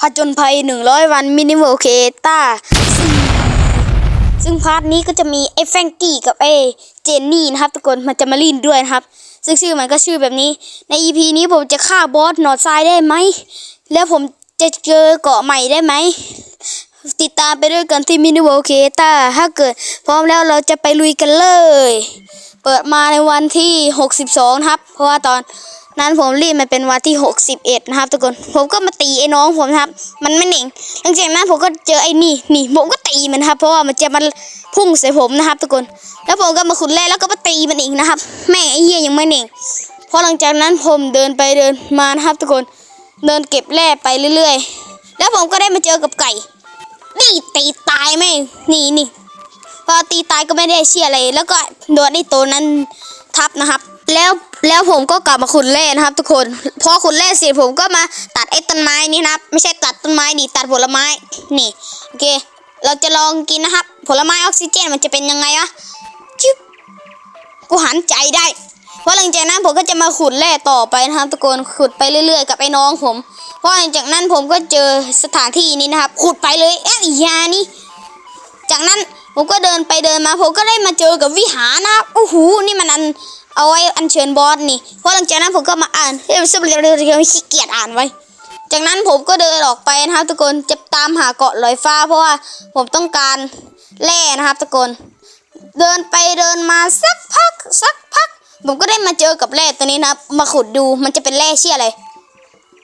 ผจญภัยหนึ่งร้อยวันมินิเวลเคต้าซึ่งพาร์ทนี้ก็จะมีไอ้แฟงกี้กับไอ้เจนนี่นะครับทุกคนมันจะมาลินด้วยนะครับ ซึ่งชื่อมันก็ชื่อแบบนี้ ใน EP นี้ผมจะฆ่าบอสหนอดทรายได้ไหม แล้วผมจะเจอเกาะใหม่ได้ไหม ติดตามไปด้วยกันที่มินิเวลเคต้าถ้าเกิดพร้อมแล้วเราจะไปลุยกันเลย เปิดมาในวันที่ 62นะครับ เพราะว่าตอน นั้นผมรีบมันเป็นวันที่ 61 นะครับทุกคน ผมก็มาตีไอ้น้องผมนะครับ มันไม่หนิงหลังจากนั้นผมก็เจอไอ้นี่นี่ผมก็ตีมันครับ เพราะว่ามันจะมันพุ่งใส่ผมนะครับทุกคน แล้วผมก็มาขุดแร่แล้วก็มาตีมันอีกนะครับ แม่ไอ้เหี้ยยังไม่หนิงพอหลังจากนั้นผมเดินไปเดินมานะครับ ทุกคน เดินเก็บแร่ไปเรื่อย ๆ แล้วผมก็ได้มาเจอกับไก่ นี่ตีตายไหมนี่นี่พอตีตายก็ไม่ได้เชี่ยอะไร แล้วก็โดนไอ้ตัวนั้นทับนะครับ แล้ว แล้วผมก็กลับมาขุดแร่นะครับ ทุกคน พอขุดแร่เสร็จผมก็มาตัดไอ้ต้นไม้นี่นะครับ ไม่ใช่ตัดต้นไม้ดิตัดผลไม้นี่โอเค เราจะลองกินนะครับ ผลไม้ออกซิเจนมันจะเป็นยังไงวะจิ๊บกูหันใจได้เพราะหลังจากนั้นผมก็จะมาขุดแร่ต่อไปนะครับ ทุกคนขุดไปเรื่อย ๆ กับไอ้น้องผม เพราะหลังจากนั้นผมก็เจอสถานที่นี้นะครับ ขุดไปเลยเอ๊ะอียานี่จากนั้นผมก็เดินไปเดินมาผมก็ได้มาเจอกับวิหารนะโอ้โหนี่มันอัน เอาไว้อัญเชิญบอสนี่เพราะหลังจากนั้นผมก็มาอ่านเฮ้ยสบเร็วๆขี้เกียจอ่านไว้ จากนั้นผมก็เดินออกไปนะครับทุกคนจะตามหาเกาะลอยฟ้า เพราะว่าผมต้องการแร่นะครับทุกคนเดินไปเดินมาสักพักสักพัก ผมก็ได้มาเจอกับแร่ตัวนี้นะครับมาขุดดูมันจะเป็นแร่เชี่ยอะไร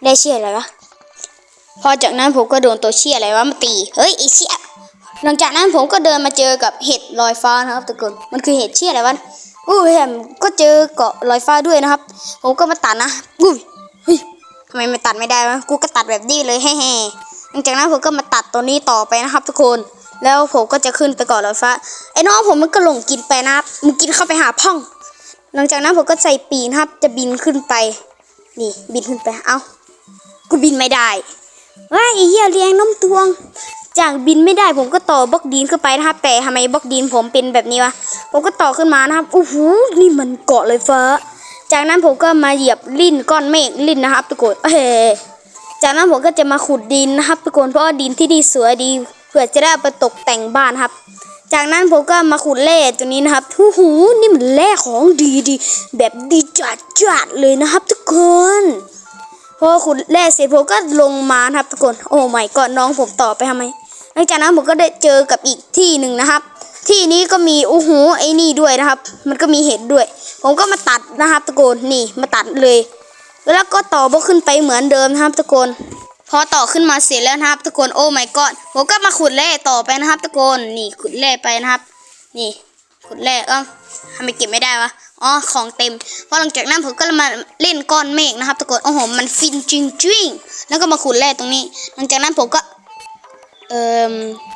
แร่เชี่ยอะไรวะพอจากนั้นผมก็โดนตัวเชี่ยอะไรวะมาตีเฮ้ยไอเชี่ยหลังจากนั้นผมก็เดินมาเจอกับเห็ดลอยฟ้านะครับทุกคนมันคือเห็ดเชี่ยอะไรวะ อู้แฮมก็เจอเกาะลอยฟ้าด้วยนะครับ ผมก็มาตัดนะอุ้ยเฮ้ยทำไมไม่ตัดไม่ได้วะกูก็ตัดแบบนี้เลยแฮ่ๆหลังจากนั้นผมก็มาตัดตัวนี้ต่อไปนะครับ ทุกคน แล้วผมก็จะขึ้นไปเกาะลอยฟ้าไอ้น้องผมมันก็หลงกินไปนะครับมันกินเข้าไปหาพ่อง หลังจากนั้นผมก็ใส่ปีนะครับ จะบินขึ้นไป นี่บินขึ้นไป เอ้ากูบินไม่ได้ว้าไอ้เหี้ยเลี้ยงน้ำตวง จากบินไม่ได้ผมก็ต่อบล็อกดินขึ้นไปนะครับ แต่ทำไมบล็อกดินผมเป็นแบบนี้วะผมก็ต่อขึ้นมานะครับโอ้โหนี่มันเกาะเลยฟ้าจากนั้นผมก็มาเหยียบลิ้นก้อนเมฆลิ้นนะครับทุกคนเฮ้จากนั้นผมก็จะมาขุดดินนะครับทุกคนเพราะดินที่ดีสวยดีเพื่อจะได้ไปตกแต่งบ้านครับ จากนั้นผมก็มาขุดแร่ตัวนี้นะครับโอ้โหนี่มันแร่ของดีดีแบบดีจัดจัดเลยนะครับ ทุกคนพอขุดแร่เสร็จผมก็ลงมาครับทุกคน โอ้ไม่ก็น้องผมต่อไปทำไม หลังจากนั้นผมก็ได้เจอกับอีกที่หนึ่งนะครับ ที่นี้ก็มีโอ้โหไอ้นี่ด้วยนะครับ มันก็มีเห็ดด้วย ผมก็มาตัดนะครับทุกนนี่มาตัดเลย แล้วก็ต่อบล็อกขึ้นไปเหมือนเดิมนะครับทุกนพอต่อขึ้นมาเสร็จแล้วนะครับทุกนโอ้ไม่ก็ผมก็มาขุดแร่ต่อไปนะครับทุกนนี่ขุดแร่ไปนะครับ นี่ขุดแร่เอ้าทำไมเก็บไม่ได้วะอ๋อของเต็มพอหลังจากนั้นผมก็มาเล่นก้อนเมฆนะครับทุกนโอ้โหมันฟินจริงจริงๆแล้วก็มาขุดแร่ตรงนี้ หลังจากนั้นผมก็ ออ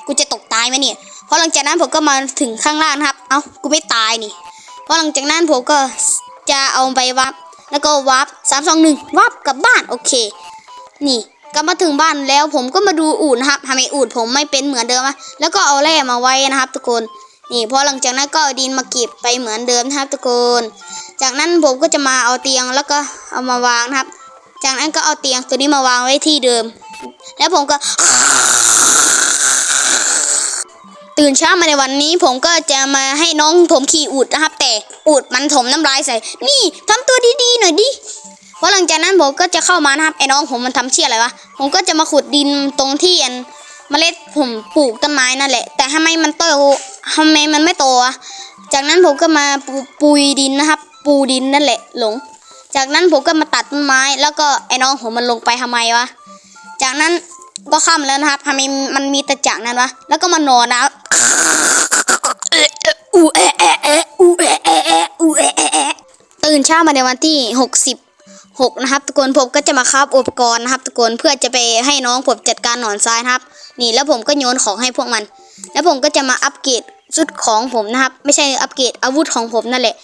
กูจะตกตายไหมเนี่ยพอหลังจากนั้นผมก็มาถึงข้างล่างนะครับ เอ้ากูไม่ตายนี่พอหลังจากนั้นผมก็จะเอาไปวับแล้วก็วับสามสองหนึ่งวับกลับบ้านโอเค นี่กลับมาถึงบ้านแล้วผมก็มาดูอูดนะครับทำไมอูดผมไม่เป็นเหมือนเดิมอะแล้วก็เอาแร่มาไว้นะครับ ทุกคนนี่พอหลังจากนั้นก็เอาดินมาเก็บไปเหมือนเดิมนะครับทุกคน จากนั้นผมก็จะมาเอาเตียงแล้วก็เอามาวางนะครับ จากนั้นก็เอาเตียงตัวนี้มาวางไว้ที่เดิม แล้วผมก็ ตื่นเช้ามาในวันนี้ ผมก็จะมาให้น้องผมขี่อูดนะครับ แต่อูดมันถมน้ำลายใส่ นี่ทำตัวดีๆหน่อยดิเพราะหลังจากนั้นผมก็จะเข้ามานะครับไอ้น้องผมมันทำเชี่ยอะไรวะผมก็จะมาขุดดินตรงที่อันเมล็ดผมปลูกต้นไม้นั่นแหละ แต่ทำไมมันโตทำไมมันไม่โตอะจากนั้นผมก็มาปูปุยดินนะครับ ปูดินนั่นแหละหลง จากนั้นผมก็มาตัดต้นไม้ แล้วก็ไอ้น้องผมมันลงไปทำไมวะจากนั้น ก็ค่ำแล้วนะครับทำไมมันมีต่จากนั้นวะ แล้วก็มานอนนะอูแอะแอะแออูแอะแอะแออูแอะแอะแอตื่นเช้ามาในวันที่หกสิบหกนะครับทุกคนผมก็จะมาคราบอุปกรณ์นะครับทุกคนเพื่อจะไปให้น้องผมจัดการหนอนทรายนะครับ นี่แล้วผมก็โยนของให้พวกมัน แล้วผมก็จะมาอัปเกรดชุดของผมนะครับ ไม่ใช่อัปเกรดอาวุธของผมนั่นแหละ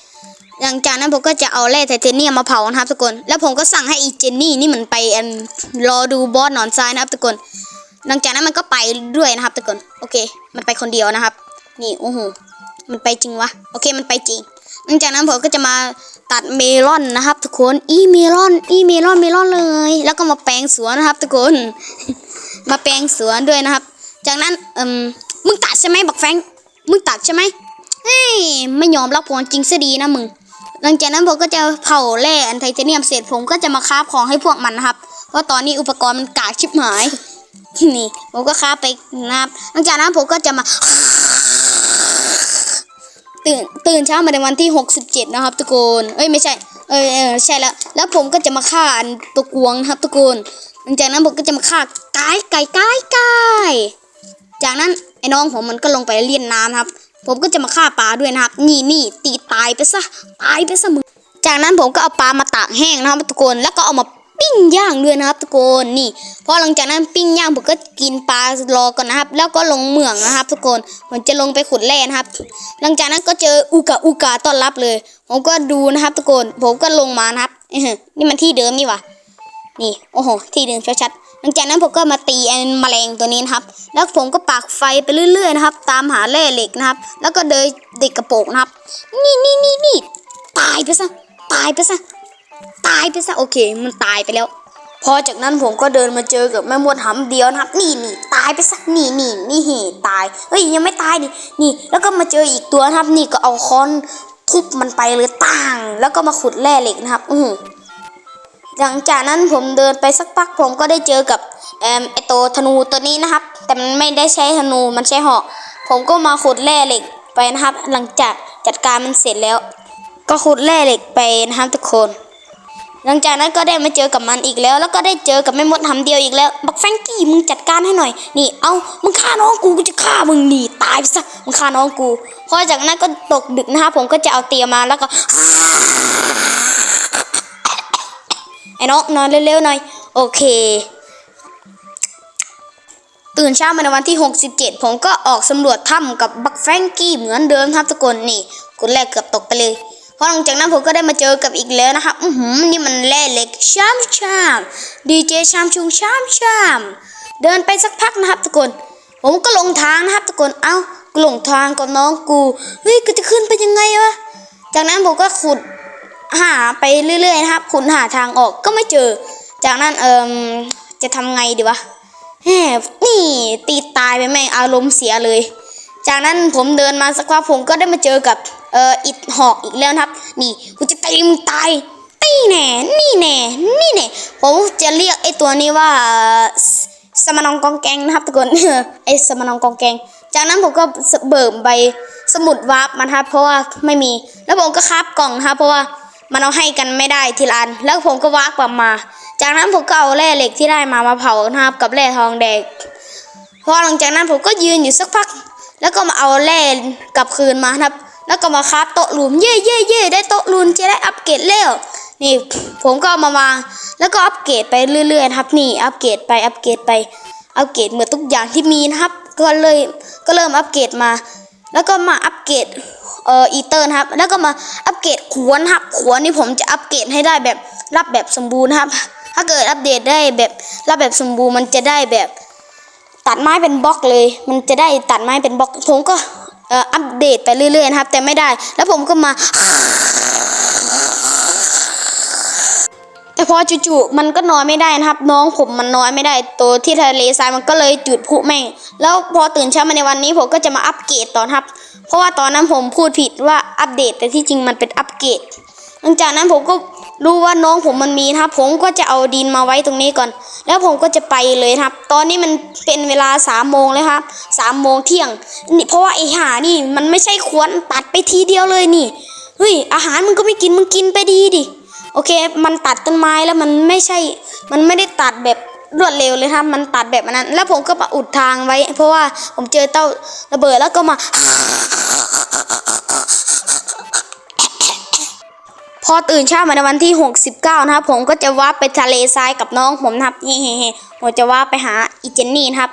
หลังจากนั้นผมก็จะเอาแร่ไทเทเนียมมาเผานะครับทุกคน แล้วผมก็สั่งให้อีเจนนี่นี่มันไปอันรอดูบอสหนอนทรายนะครับทุกคน หลังจากนั้นมันก็ไปด้วยนะครับทุกคน โอเค มันไปคนเดียวนะครับ นี่โอ้โห มันไปจริงวะ โอเค มันไปจริง หลังจากนั้นผมก็จะมาตัดเมลอนนะครับ ทุกคน อีเมลอน อีเมลอน เมลอนเลย แล้วก็มาแปลงสวนนะครับ ทุกคน มาแปลงสวนด้วยนะครับ จากนั้นเอืมมึงตัดใช่ไหมบักแฟง มึงตัดใช่ไหมเฮ้ย ไม่ยอมรับความจริงซะดีนะมึง หลังจากนั้นผมก็จะเผาแร่อันไทเทเนียมเสร็จผมก็จะมาคราฟของให้พวกมันนะครับ เพราะตอนนี้อุปกรณ์มันกากชิบหายนี่ผมก็คราฟไปนะครับ หลังจากนั้นผมก็จะมา ตื่นตื่นเช้ามาในวันที่ 67 นะครับทุกคนเอ้ยไม่ใช่เออเออใช่แล้ว แล้วผมก็จะมาฆ่าอันตัวกวงนะครับทุกคนหลังจากนั้นผมก็จะมาฆ่าไก่ไก่ไก่ไก่จากนั้นไอ้น้องผมมันก็ลงไปเล่นน้ำครับ ผมก็จะมาฆ่าปลาด้วยนะครับ นี่นี่ตีตายไปซะตายไปซะมึงจากนั้นผมก็เอาปลามาตากแห้งนะครับทุกคนแล้วก็เอามาปิ้งย่างด้วยนะครับทุกคนนี่พอหลังจากนั้นปิ้งย่างผมก็กินปลารอก่อนนะครับ แล้วก็ลงเหมืองนะครับ ทุกคนผมจะลงไปขุดแร่นะครับ หลังจากนั้นก็เจออูกาอูกาต้อนรับเลย ผมก็ดูนะครับ ทุกคนผมก็ลงมานะครับนี่มันที่เดิมนี่วะนี่โอ้โหที่เดิมชัดๆ ลังจากนั้นผมก็มาตีไอ้แมลงตัวนี้นะครับ แล้วผมก็ปักไฟไปเรื่อย ๆ นะครับ ตามหาแร่เหล็กนะครับ แล้วก็เดินเด็กกระโปรงนะครับ นี่นี่นี่นี่ตายไปซะตายไปซะตายไปซะโอเค มันตายไปแล้ว พอจากนั้นผมก็เดินมาเจอกับแม่มดหำเดียวนะครับ นี่นี่ตายไปซะนี่นี่นี่เหตายเฮ้ยยังไม่ตายดินี่ แล้วก็มาเจออีกตัวนะครับ นี่ก็เอาค้อนทุบมันไปเลยต่าง แล้วก็มาขุดแร่เหล็กนะครับ อือ หลังจากนั้นผมเดินไปสักพักผมก็ได้เจอกับแอมไอตัวธนูตัวนี้นะครับ แต่มันไม่ได้ใช้ธนูมันใช้หอกผมก็มาขุดแร่เหล็กไปนะครับ หลังจากจัดการมันเสร็จแล้ว ก็ขุดแร่เหล็กไปนะครับทุกคน หลังจากนั้นก็ได้มาเจอกับมันอีกแล้ว แล้วก็ได้เจอกับแม่มดหำเดียวอีกแล้วบักแฟงกี้มึงจัดการให้หน่อยนี่เอามึงฆ่าน้องกูกูจะฆ่ามึงหนีตายไปซะมึงฆ่าน้องกูพอจากนั้นก็ตกดึกนะครับผมก็จะเอาเตียมาแล้วก็ น้องนอนเร็วๆหน่อย โอเค ตื่นเช้ามาในวันที่ 67 ผมก็ออกสำรวจถ้ำกับบักแฟรงกี้เหมือนเดิมครับทุกคนนี่คนแรกเกือบตกไปเลยเพราะหลังจากนั้นผมก็ได้มาเจอกับอีกแล้วนะครับอือหือนี่มันแร่เหล็กชามชามดีเจชามชุงชามชามเดินไปสักพักนะครับทุกคน ผมก็หลงทางนะครับทุกคน เอ้ากูหลงทางกับน้องกู เฮ้ย กูจะขึ้นไปยังไงวะ จากนั้นผมก็ขุด หาไปเรื่อยๆนะครับขุดหาทางออกก็ไม่เจอ จากนั้นเอิมจะทำไงดีวะแหมนี่ตีตายไปแม่งอารมณ์เสียเลย จากนั้นผมเดินมาสักพักผมก็ได้มาเจอกับเอ่ออิดหอกอีกแล้วนะครับ นี่กูจะตีมึงตายนี่แน่นี่แน่นี่แน่ผมจะเรียกไอ้ตัวนี้ว่าสมานองกองแกงนะครับทุกคนไอ้สมานองกองแกง จากนั้นผมก็เบิ่มใบสมุดวาร์ปมานครับเพราะว่าไม่มี แล้วผมก็คาบกล่องครับเพราะว่า มันเอาให้กันไม่ได้ทีละอัน แล้วผมก็วากกลับมา จากนั้นผมก็เอาแร่เหล็กที่ได้มามาเผานะครับกับแร่ทองแดงพอหลังจากนั้นผมก็ยืนอยู่สักพัก แล้วก็มาเอาแร่กลับคืนมานะครับ แล้วก็มาคราฟโต๊ะลูมเย่เย่เย่ได้โต๊ะลูนจะได้อัปเกรดแล้วนี่ผมก็เอามาวางแล้วก็อัปเกรดไปเรื่อยๆครับ นี่อัปเกรดไปอัปเกรดไปอัปเกรดเหมือนทุกอย่างที่มีนะครับ ก็เลยก็เริ่มอัปเกรดมา แล้วก็มาอัปเกรดเอ่ออีเตอร์นะครับ แล้วก็มาอัปเกรดขวนครับขวนนี่ผมจะอัปเกรดให้ได้แบบรับแบบสมบูรณ์นะครับ ถ้าเกิดอัปเดตได้แบบรับแบบสมบูรณ์มันจะได้แบบ ตัดไม้เป็นบล็อกเลย มันจะได้ตัดไม้เป็นบล็อก ผมก็เอ่ออัปเดตไปเรื่อยๆนะครับ แต่ไม่ได้ แล้วผมก็มา แต่พอจู่ๆมันก็นอนไม่ได้นะครับ น้องผมมันนอนไม่ได้ตัวที่ทะเลทรายมันก็เลยจุดพุแม่ง แล้วพอตื่นเช้ามาในวันนี้ผมก็จะมาอัปเกรดต่อครับ เพราะว่าตอนนั้นผมพูดผิดว่าอัปเดตแต่ที่จริงมันเป็นอัปเกรดหลังจากนั้นผมก็รู้ว่าน้องผมมันมีนะครับ ผมก็จะเอาดินมาไว้ตรงนี้ก่อน แล้วผมก็จะไปเลยครับ ตอนนี้มันเป็นเวลาสามโมงเลยครับสามโมงเที่ยงนี่เพราะว่าไอ้หานี่มันไม่ใช่ควรตัดไปทีเดียวเลยนี่เฮ้ยอาหารมึงก็ไม่กินมึงกินไปดีดิ โอเค มันตัดต้นไม้แล้วมันไม่ใช่ มันไม่ได้ตัดแบบรวดเร็วเลยครับมันตัดแบบนั้น แล้วผมก็มาอุดทางไว้ เพราะว่าผมเจอเต้าระเบิดแล้วก็มา พอตื่นเช้ามาในวันที่ 69 นะครับ ผมก็จะว่าไปทะเลทรายกับน้องผมนะครับเฮ้ผมจะว่าไปหาอีเจนนี่นะครับ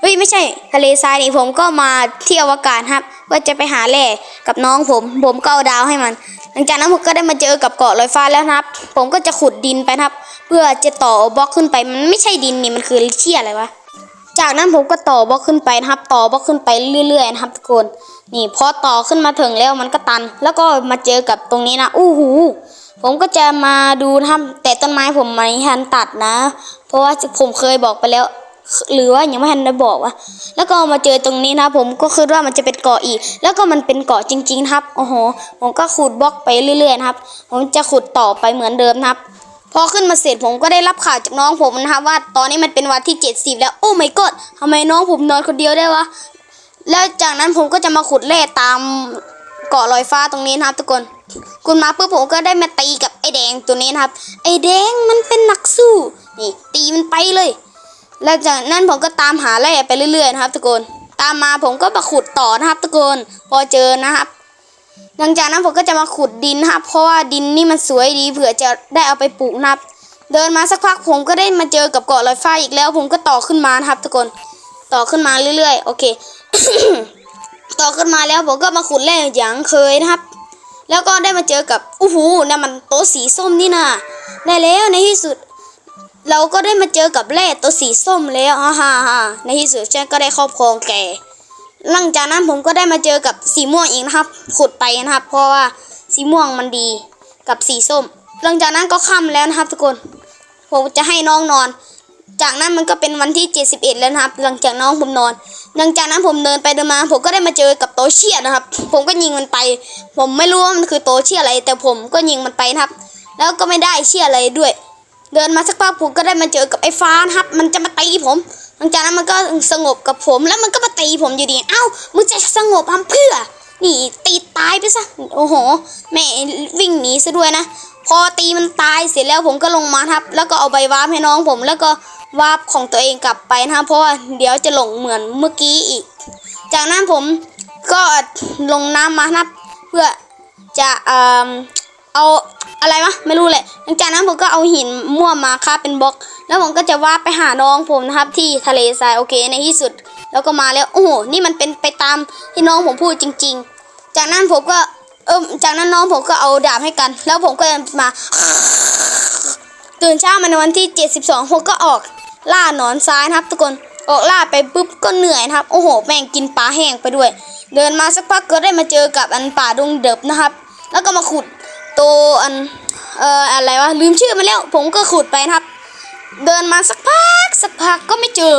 เฮ้ยไม่ใช่ทะเลทรายนี่ผมก็มาเที่ยวอากาศครับ ว่าจะไปหาแร่กับน้องผม ผมก็เอาดาวให้มัน หลังจากนั้นผมก็ได้มาเจอกับเกาะลอยฟ้าแล้วนะครับ ผมก็จะขุดดินไปครับ เพื่อจะต่อบล็อกขึ้นไป มันไม่ใช่ดินนี่มันคือเชี่ยอะไรวะ จากนั้นผมก็ต่อบล็อกขึ้นไปนะครับ ต่อบล็อกขึ้นไปเรื่อยๆนะครับทุกคน นี่พอต่อขึ้นมาถึงแล้วมันก็ตัน แล้วก็มาเจอกับตรงนี้นะ อู้หูผมก็จะมาดูนะครับแต่ต้นไม้ผมไม่ทันตัดนะ เพราะว่าผมเคยบอกไปแล้ว หรือว่ายังไม่ทันได้บอกว่า แล้วก็มาเจอตรงนี้นะครับผมก็คิดว่ามันจะเป็นเกาะอีก แล้วก็มันเป็นเกาะจริงๆครับโอ้โห ผมก็ขุดบล็อกไปเรื่อยๆครับ ผมจะขุดต่อไปเหมือนเดิมครับ พอขึ้นมาเสร็จผมก็ได้รับข่าวจากน้องผมนะครับว่าตอนนี้มันเป็นวันที่ 70 แล้วโอ้ไม่กดทำไมน้องผมนอนคนเดียวได้วะแล้วจากนั้นผมก็จะมาขุดแร่ตามเกาะลอยฟ้าตรงนี้นะครับทุกคนคุณมาปุ๊บผมก็ได้มาตีกับไอ้แดงตัวนี้นะครับ ไอ้แดงมันเป็นนักสู้นี่ตีมันไปเลย แล้วจากนั้นผมก็ตามหาแร่ไปเรื่อยๆนะครับทุกคน ตามมาผมก็มาขุดต่อนะครับทุกคนพอเจอนะครับ หลังจากนั้นผมก็จะมาขุดดินนะครับ เพราะว่าดินนี่มันสวยดีเผื่อจะได้เอาไปปลูกนะครับ เดินมาสักพักผมก็ได้มาเจอกับเกาะลอยฟ้าอีกแล้ว ผมก็ต่อขึ้นมานะครับ ทุกคน ต่อขึ้นมาเรื่อยๆ โอเค ต่อขึ้นมาแล้วผมก็มาขุดแร่อย่างเคยนะครับ แล้วก็ได้มาเจอกับอู้หูนั่นมันโต๊ะสีส้มนี่นะได้แล้วในที่สุด เราก็ได้มาเจอกับแร่ตัวสีส้มแล้วฮ่าฮ่าฮ่าในที่สุดฉันก็ได้ครอบครองแกหลังจากนั้นผมก็ได้มาเจอกับสีม่วงอีกนะครับ ขุดไปนะครับ เพราะว่าสีม่วงมันดีกับสีส้ม หลังจากนั้นก็ค่ำแล้วนะครับทุกคน ผมจะให้น้องนอน จากนั้นมันก็เป็นวันที่ 71 แล้วนะครับ หลังจากน้องผมนอน หลังจากนั้นผมเดินไปเดินมา ผมก็ได้มาเจอกับโตเชียนะครับ ผมก็ยิงมันไป ผมไม่รู้ว่ามันคือโตเชียอะไร แต่ผมก็ยิงมันไปนะครับ แล้วก็ไม่ได้เชียอะไรด้วย เดินมาสักพักผมก็ได้มาเจอกับไอ้ฟ้านะครับ มันจะมาตีผมหลังจากนั้นมันก็สงบกับผมแล้วมันก็มาตีผมอยู่ดี เอ้ามึงจะสงบทำเพื่อ นี่ตีตายไปซะ โอ้โห แม่วิ่งหนีซะด้วยนะ พอตีมันตายเสร็จแล้วผมก็ลงมาครับ แล้วก็เอาใบวาร์ปให้น้องผมแล้วก็วาร์ปของตัวเองกลับไปนะครับเพราะว่าเดี๋ยวจะหลงเหมือนเมื่อกี้อีก จากนั้นผมก็ลงน้ำมาครับ เพื่อจะเอ่อเอา อะไรวะไม่รู้แหละหลังจากนั้นผมก็เอาหินม่วงมาคาบเป็นบล็อก แล้วผมก็จะว่าไปหาน้องผมนะครับ ที่ทะเลทรายโอเคในที่สุด แล้วก็มาแล้วโอ้โหนี่มันเป็นไปตามที่น้องผมพูดจริง ๆ จากนั้นผมก็เออจากนั้นน้องผมก็เอาดาบให้กัน แล้วผมก็มาตื่นเช้ามาในวันที่ 72ผมก็ออกล่าหนอนทรายนะครับทุกคนออกล่าไปปุ๊บก็เหนื่อยนะครับ โอ้โหแม่งกินปลาแห้งไปด้วย เดินมาสักพักก็ได้มาเจอกับอันป่าดงเดิบนะครับ แล้วก็มาขุด ตัวอันเอ่ออะไรวะลืมชื่อมันแล้ว ผมก็ขุดไปนะครับ เดินมาสักพักสักพักก็ไม่เจอ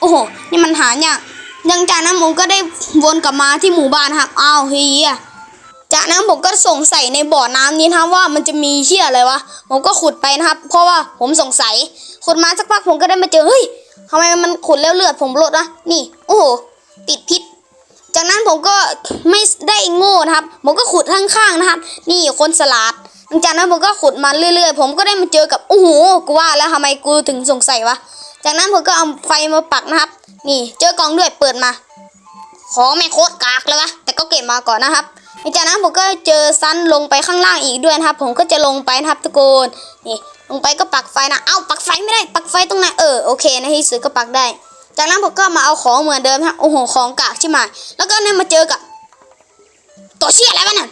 โอ้โห นี่มันหายากหลังจากนั้นผมก็ได้วนกลับมาที่หมู่บ้านครับอ้าวเฮียจากนั้นผมก็สงสัยในบ่อน้ำนี้นะครับว่ามันจะมีเชี่ยอะไรวะผมก็ขุดไปนะครับ เพราะว่าผมสงสัยขุดมาสักพักผมก็ได้มาเจอเฮ้ยทำไมมันขุดแล้วเลือดผมลดวะนี่ โอ้โหติดพิษ จากนั้นผมก็ไม่ได้โง่นะครับ ผมก็ขุดข้างๆนะครับ นี่คนสลัดหลังจากนั้นผมก็ขุดมาเรื่อยๆ ผมก็ได้มาเจอกับโอ้โหกูว่าแล้วทำไมกูถึงสงสัยวะจากนั้นผมก็เอาไฟมาปักนะครับ นี่เจอกล่องด้วยเปิดมาของแม่โคตรกากเลยวะแต่ก็เก็บมาก่อนนะครับหลังจากนั้นผมก็เจอซันลงไปข้างล่างอีกด้วยนะครับ ผมก็จะลงไปนะครับทุกคนนี่ลงไปก็ปักไฟนะเอ้าปักไฟไม่ได้ปักไฟตรงไหนเออโอเคในที่สุดก็ปักได้ จากนั้นผมก็มาเอาของเหมือนเดิมครับโอ้โหของกากใช่ไหมแล้วก็เนี่ยมาเจอกับตัวเชี่ยอะไรวะนั่น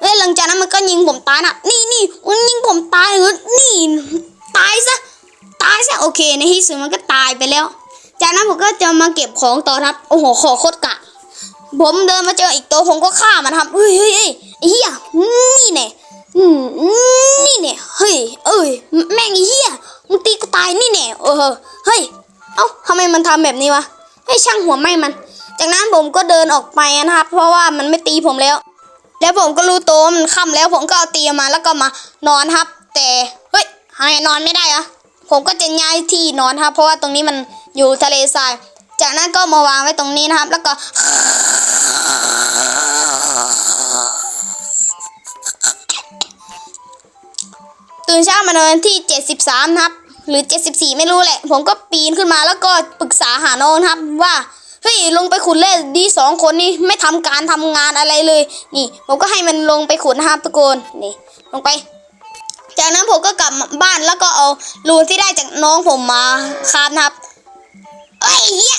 เอ้ยหลังจากนั้นมันก็ยิงผมตายนะนี่นี่มันยิงผมตายเหรอนี่ตายซะตายซะโอเคในที่สุดมันก็ตายไปแล้ว จากนั้นผมก็จะมาเก็บของต่อครับโอ้โหขอโคตรกะ ผมเดินมาเจออีกตัวผมก็ฆ่ามันครับเฮ้ยเฮ้ยเฮ้ยไอ้เหี้ยนี่แน่นี่แน่เฮ้ยเอ้ยแม่งเหี้ยมึงตีกูตายนี่แน่เออเฮ้ย เอ้าทำไมมันทำแบบนี้วะให้ช่างหัวไหม้มัน จากนั้นผมก็เดินออกไปนะครับ เพราะว่ามันไม่ตีผมแล้ว แล้วผมก็รู้ตัวมันค่ำแล้วผมก็เอาเตียมาแล้วก็มานอนครับ แต่เฮ้ยทำไมนอนไม่ได้อะผมก็จะย้ายที่นอนครับ เพราะว่าตรงนี้มันอยู่ทะเลทราย จากนั้นก็มาวางไว้ตรงนี้นะครับ แล้วก็ตื่นเช้ามาในวันที่ 73 นะครับ หรือ 74 ไม่รู้แหละ ผมก็ปีนขึ้นมาแล้วก็ปรึกษาหาน้องครับว่าเฮ้ยลงไปขุดเล่ดีสองคนนี่ไม่ทำการทำงานอะไรเลย นี่ผมก็ให้มันลงไปขุดนะครับทุกคนนี่ลงไป จากนั้นผมก็กลับบ้านแล้วก็เอารูนที่ได้จากน้องผมมาคาบนะครับเอ้ยเหี้ย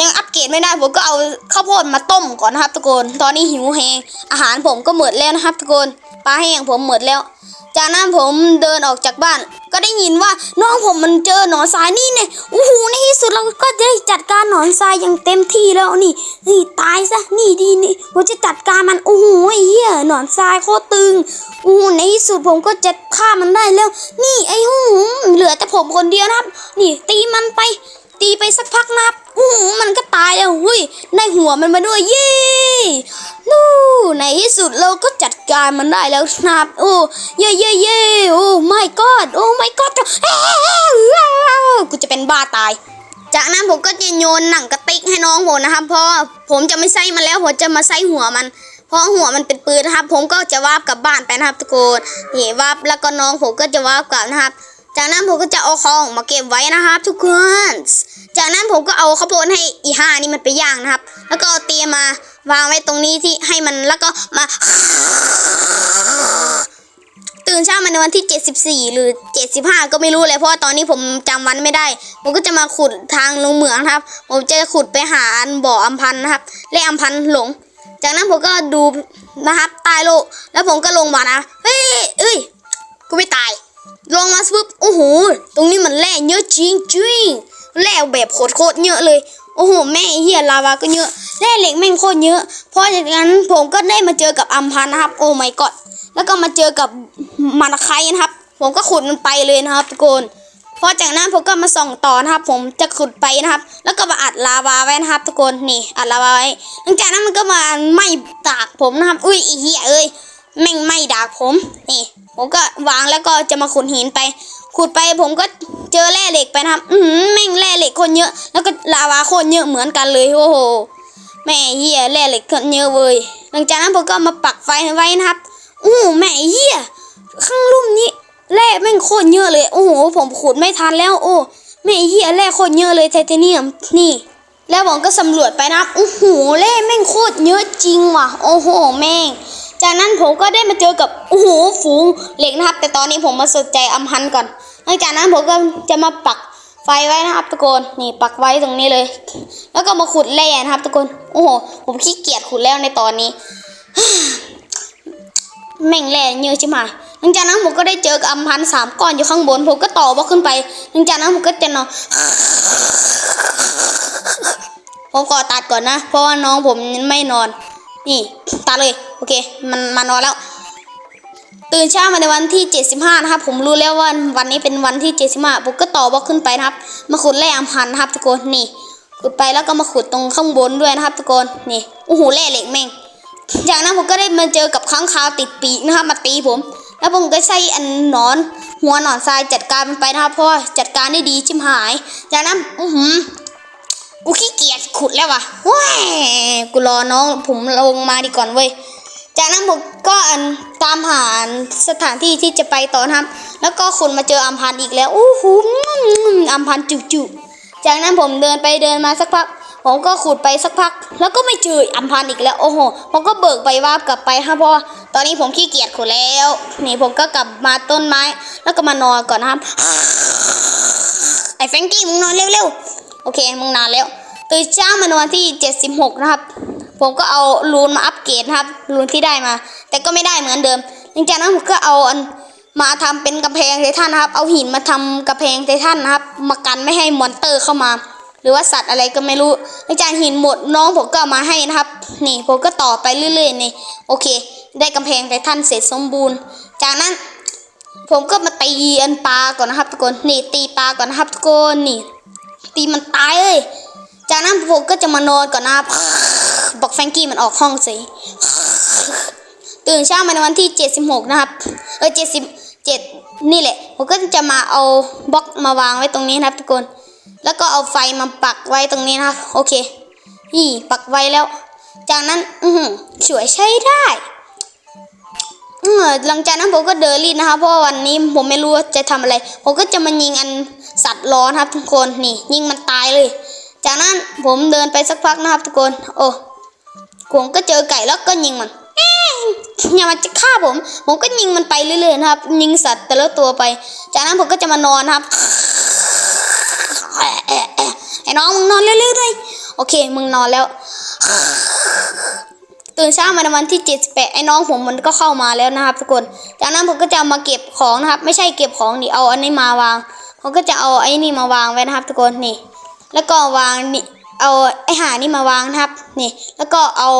ยังอัปเกรดไม่ได้ผมก็เอาข้าวโพดมาต้มก่อนนะครับทุกคน ตอนนี้หิวแหงอาหารผมก็หมดแล้วนะครับทุกคนปลาแห้งผมหมดแล้ว จากนั้นผมเดินออกจากบ้าน ก็ได้ยินว่าน้องผมมันเจอหนอนทรายนี่เนี่ยโอ้โหในที่สุดเราก็ได้จัดการหนอนทรายอย่างเต็มที่แล้วนี่นี่ตายซะนี่ดีนี่ผมจะจัดการมันโอ้โหไอ้เหี้ยหนอนทรายโคตรตึงโอ้โหในที่สุดผมก็จะฆ่ามันได้แล้ว นี่ไอ้หูเหลือแต่ผมคนเดียวนะครับ นี่ตีมันไป ตีไปสักพักนับอู้มันก็ตายแล้วหุ้ยได้หัวมันมาด้วยเย้นู่ในที่สุดเราก็จัดการมันได้แล้วนะครับโอ้เย่เย่เย่โอ้ my god โอ้ my god กูจะเป็นบ้าตาย จากนั้นผมก็จะโยนหนังกระติกให้น้องผมนะครับเพราะผมจะไม่ใส่มันแล้วผมจะมาใส่หัวมันเพราะหัวมันเป็นปืนนะครับ ผมก็จะวาบกลับบ้านไปนะครับทุกคนนี่วาบแล้วก็น้องผมก็จะวาบกลับนะครับ จากนั้นผมก็จะเอาของมาเก็บไว้นะครับ ทุกคน จากนั้นผมก็เอาข้าวโพดให้อีห้านี่มันไปย่างนะครับ แล้วก็เอาเตียมาวางไว้ตรงนี้ที่ให้มันแล้วก็มา ตื่นเช้ามาในวันที่ 74 หรือ 75 ก็ไม่รู้เลยเพราะว่าตอนนี้ผมจำวันไม่ได้ ผมก็จะมาขุดทางลงเหมืองนะครับ ผมจะขุดไปหาอันบ่ออัมพันนะครับ และอัมพันหลง จากนั้นผมก็ดูนะครับตายโลก แล้วผมก็ลงมานะเฮ้ยเอ้ยกูไม่ตาย ลงมาปุ๊บโอ้โห ตรงนี้มันแร่เยอะจริงจริงแร่แบบโคตรเยอะเลย โอ้โห แม่อ้เฮียลาวาก็เยอะแร่เหล็กแม่งโคตรเยอะ เพราะจากนั้นผมก็ได้มาเจอกับอัมพันนะครับ โอ้ my god แล้วก็มาเจอกับมานาไคนะครับ ผมก็ขุดมันไปเลยนะครับทุกคนพอจากนั้นผมก็มาส่องต่อนะครับ ผมจะขุดไปนะครับ แล้วก็มาอัดลาวาไว้นะครับ ทุกคนนี่อัดลาวาไว้หลังจากนั้นมันก็มาไหม้ดากผมนะครับ อุ้ยอีเหี้ยเอ้ย แม่งไม้ดาผม นี่ ผมก็วางแล้วก็จะมาขุดหินไป ขุดไปผมก็เจอแร่เหล็กไปนะครับ อือหือแม่งแร่เหล็กคนเยอะ แล้วก็ลาวาคนเยอะเหมือนกันเลย โอ้โห แม่เหี้ยแร่เหล็กคนเยอะเว้ย หลังจากนั้นผมก็มาปักไฟไว้นะครับ อู้แม่เหี้ย ข้างลุ่มนี้แร่แม่งโคตรเยอะเลย โอ้โห ผมขุดไม่ทันแล้ว โอ้แม่เหี้ยแร่โคตรเยอะเลยไทเทเนียม นี่ แล้วผมก็สำรวจไปนะครับโอ้โหแร่แม่งโคตรเยอะจริงว่ะ โอ้โห แม่ง จากนั้นผมก็ได้มาเจอกับโอ้โหฝูงเหล็กนะครับ แต่ตอนนี้ผมมาสนใจอัมพันธ์ก่อนหลังจากนั้นผมก็จะมาปักไฟไว้นะครับทุกคนนี่ปักไว้ตรงนี้เลย แล้วก็มาขุดแร่นะครับทุกคนโอ้โหผมขี้เกียจขุดแล้วในตอนนี้แม่งแร่เยอะใช่ไหมหลังจากนั้นผมก็ได้เจอกับอัมพันธ์สามก้อนอยู่ข้างบน ผมก็ต่อบล็อกขึ้นไปหลังจากนั้นผมก็จะนอนผมขอตัดก่อนนะ เพราะว่าน้องผมไม่นอน นี่ตัดเลย โอเค มันมานอนแล้ว ตื่นเช้ามาในวันที่ 75 นะครับ ผมรู้แล้วว่าวันนี้เป็นวันที่ 75ผมก็ต่อบล็อกขึ้นไปนะครับ มาขุดแร่อัมพันนะครับทุกคนนี่ขุดไปแล้วก็มาขุดตรงข้างบนด้วยนะครับทุกคนนี่โอ้โหแร่เหล็กแม่งจากนั้นผมก็ได้มาเจอกับค้างคาวติดปีกนะครับมาตีผม แล้วผมก็ใช้อันนอน หัวหนอนทรายจัดการมันไปนะครับเพราะว่าจัดการได้ดีชิมหาย จากนั้นอือหือ กูขี้เกียจขุดแล้ววะว้ายกูรอน้องผมลงมาดีก่อนเว้ย จากนั้นผมก็อันตามหาสถานที่ที่จะไปต่อนะครับ แล้วก็คุณมาเจออัมพันธ์อีกแล้ว อู้หูอัมพันธ์จุๆจากนั้นผมเดินไปเดินมาสักพัก ผมก็ขุดไปสักพัก แล้วก็ไม่เจออัมพันธ์อีกแล้ว โอ้โห ผมก็เบิกใบวาบกลับไปครับเพราะว่าตอนนี้ผมขี้เกียจขุดแล้ว นี่ผมก็กลับมาต้นไม้ แล้วก็มานอนก่อนนะครับ ไอ้แฟงกี้มึงนอนเร็วๆ โอเคมึงนอนแล้วตื่นเช้ามาในวันที่ 76 นะครับ ผมก็เอารูนมาอัปเกรดครับรูนที่ได้มา แต่ก็ไม่ได้เหมือนเดิมหลังจากนั้นผมก็เอาอันมาทำเป็นกำแพงไททันนะครับ เอาหินมาทำกำแพงไททันนะครับ มากันไม่ให้มอนเตอร์เข้ามา หรือว่าสัตว์อะไรก็ไม่รู้หลังจากหินหมดน้องผมก็ามาให้นะครับ นี่ผมก็ต่อไปเรื่อยๆนี่โอเค ได้กำแพงไททันเสร็จสมบูรณ์ จากนั้น ผมก็มาตีอันปลาก่อนนะครับทุกคนนี่ตีปลาก่อนนะครับทุกคนนี่ ตีมันตายเลยจากนั้นผมก็จะมานอนก่อนนะบอกแฟงกี้มันออกห้องสิตื่นเช้ามาในวันที่ 76 นะครับ เออ77 นี่แหละ ผมก็จะมาเอาบล็อกมาวางไว้ตรงนี้นะครับทุกคน แล้วก็เอาไฟมาปักไว้ตรงนี้นะครับ โอเค นี่ปักไว้แล้ว จากนั้น อือสวยใช้ได้เออหลังจากนั้นผมก็เดินรีดนะครับเพราะว่าวันนี้ผมไม่รู้ว่าจะทำอะไร ผมก็จะมายิงอัน สัตว์ร้อนครับทุกคนนี่ยิงมันตายเลย จากนั้นผมเดินไปสักพักนะครับทุกคน โอ้ผมก็เจอไก่แล้วก็ยิงมันเอ๊ะอย่ามาจะฆ่าผม ผมก็ยิงมันไปเรื่อยๆนะครับ ยิงสัตว์แต่ละตัวไป จากนั้นผมก็จะมานอนนครับไอ้น้องมึงนอนเร็วๆด้วยโอเค มึงนอนแล้วตื่นเช้ามาในวันที่78ไอ้น้องผมมันก็เข้ามาแล้วนะครับทุกคน จากนั้นผมก็จะมาเก็บของนะครับ ไม่ใช่เก็บของดิเอาอันนี้มาวาง ผมก็จะเอาไอ้นี่มาวางไว้นะครับ ทุกคนนี่ แล้วก็วางนี่เอาไอ้หานี่มาวางนะครับ นี่ แล้วก็เอา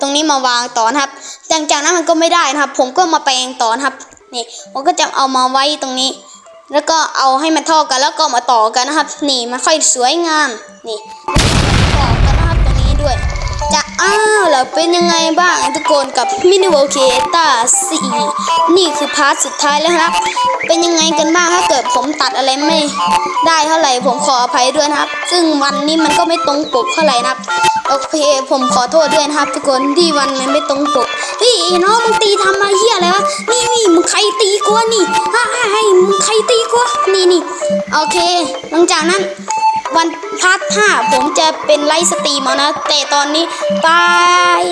ตรงนี้มาวางต่อนะครับหลังจากนั้นมันก็ไม่ได้นะครับ ผมก็มาแปลงต่อนะครับ นี่ผมก็จะเอามาไว้ตรงนี้ แล้วก็เอาให้มันเท่ากันแล้วก็มาต่อกันนะครับ นี่มันค่อยสวยงามนี่ อ้าวแล้วเป็นยังไงบ้างทุกคนกับมินิโวเคต้าสี่นี่คือพาร์ทสุดท้ายแล้วครับ เป็นยังไงกันบ้างถ้าเกิดผมตัดอะไรไม่ได้เท่าไหร่ผมขออภัยด้วยนะครับ ซึ่งวันนี้มันก็ไม่ตรงปกเท่าไหร่นะครับโอเคผมขอโทษด้วยนะครับ ทุกคนที่วันมันไม่ตรงปกเฮ้ยไอ้น้องมึงตีทำมาเฮียอะไรวะนี่นี่มึงใครตีกูวนี่ฮ่าฮ่าให้มึงใครตีกูวนี่นี่โอเค หลังจากนั้น วันพาร์ทห้าผมจะเป็นไลฟ์สตรีมเอานะ แต่ตอนนี้บาย